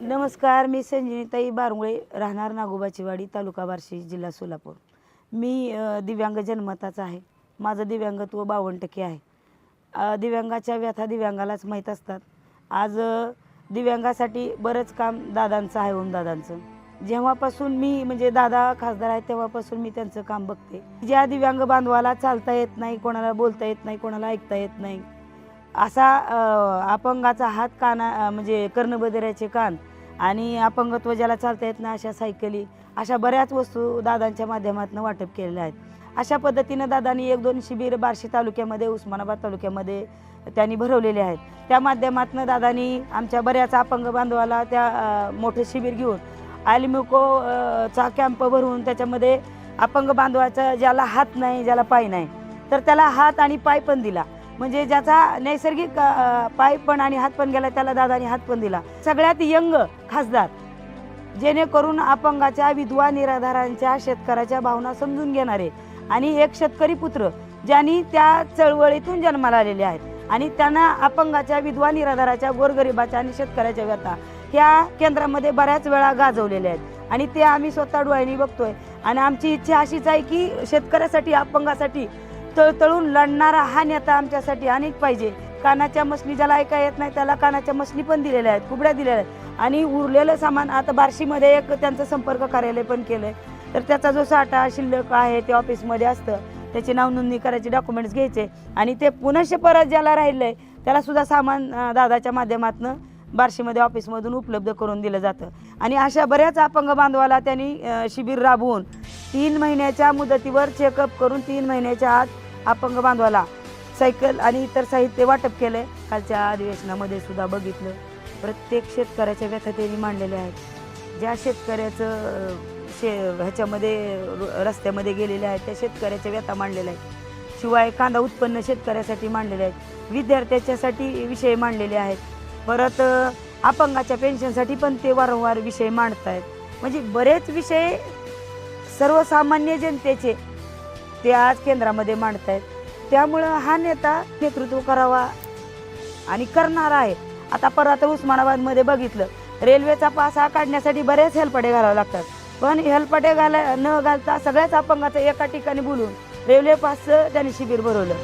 नमस्कार मी संजीनीताई बारमुळे राहणार नागोबाची वाडी तालुका बार्शी जिल्हा सोलापूर. मी दिव्यांग जन्मताचा आहे. माझं दिव्यांगत्व बावन्न टक्के आहे. दिव्यांगाच्या व्यथा दिव्यांगालाच माहीत असतात. आज दिव्यांगासाठी बरंच काम दादांचं आहे ओम दादांचं. जेव्हापासून मी म्हणजे दादा खासदार आहेत तेव्हापासून मी त्यांचं काम बघते. ज्या दिव्यांग बांधवाला चालता येत नाही कोणाला बोलता येत नाही कोणाला ऐकता येत नाही असा अपंगाचा हात काना म्हणजे कर्णबधिराचे कान आणि अपंगत्व ज्याला चालता येत ना अशा सायकली अशा बऱ्याच वस्तू दादांच्या माध्यमातून वाटप केलेल्या आहेत. अशा पद्धतीनं दादांनी एक दोन शिबिर बार्शी तालुक्यामध्ये उस्मानाबाद तालुक्यामध्ये त्यांनी भरवलेले आहेत. त्या माध्यमातून दादांनी आमच्या बऱ्याच अपंग बांधवाला त्या मोठे शिबिर घेऊन आलिमिको चा कॅम्प भरून त्याच्यामध्ये अपंग बांधवाचा ज्याला हात नाही ज्याला पाय नाही तर त्याला हात आणि पाय पण दिला. म्हणजे ज्याचा नैसर्गिक पाय पण आणि हात पण गेला त्याला दादानी हात पण दिला. सगळ्यात यंग खासदार जेणेकरून अपंगाच्या विधवा निराधारांच्या शेतकऱ्याच्या भावना समजून घेणारे आणि एक शेतकरी पुत्र ज्यांनी त्या चळवळीतून जन्माला आलेले आहेत आणि त्यांना अपंगाच्या विधवा निराधाराच्या गोरगरिबाच्या आणि शेतकऱ्याच्या व्यथा ह्या केंद्रामध्ये बऱ्याच वेळा गाजवलेल्या आहेत. आणि ते आम्ही स्वतः डोळ्यांनी बघतोय. आणि आमची इच्छा अशीच आहे की शेतकऱ्यासाठी अपंगासाठी तळतळून लढणारा हा नेता आमच्यासाठी अनेक पाहिजे. कानाच्या मशनी ज्याला ऐका येत नाही त्याला कानाच्या मशनी पण दिलेल्या आहेत कुबड्या दिलेल्या आहेत. आणि उरलेलं सामान आता बार्शीमध्ये एक त्यांचं संपर्क कार्यालय पण केलंय. तर त्याचा जो साठा शिल्लक आहे ते ऑफिसमध्ये असतं. त्याची नाव नोंदणी करायची डॉक्युमेंट्स घ्यायचे. आणि ते पुनश्च परत ज्याला राहिलंय त्याला सुद्धा सामान दादाच्या माध्यमातून बार्शीमध्ये ऑफिसमधून उपलब्ध करून दिलं जातं. आणि अशा बऱ्याच अपंग बांधवाला त्यांनी शिबिर राबवून तीन महिन्याच्या मुदतीवर चेकअप करून तीन महिन्याच्या आत अपंग बांधवाला सायकल आणि इतर साहित्य वाटप केलंय. कालच्या अधिवेशनामध्ये सुद्धा बघितलं. प्रत्येक शेतकऱ्याच्या व्यथा त्यांनी मांडलेल्या आहेत. ज्या शेतकऱ्याचं शे ह्याच्यामध्ये र- रस्त्यामध्ये गेलेल्या आहेत त्या शेतकऱ्याच्या व्यथा मांडलेल्या आहेत. शिवाय कांदा उत्पन्न शेतकऱ्यासाठी मांडलेले आहेत. विद्यार्थ्याच्यासाठी विषय मांडलेले आहेत. परत अपंगाच्या पेन्शनसाठी पण ते वारंवार विषय मांडत आहेत म्हणजे बरेच विषय सर्वसामान्य जनतेचे ते आज केंद्रामध्ये मांडत आहेत त्यामुळं हा नेता नेतृत्व करावा आणि करणार आहे. आता परत उस्मानाबादमध्ये बघितलं. रेल्वेचा पास हा काढण्यासाठी बरेच हेलपाटे घालावे लागतात. पण हेलपटे घाला न घालता सगळ्याच अपंगाचं एका ठिकाणी बोलून रेल्वे पासचं त्यांनी शिबिर भरवलं.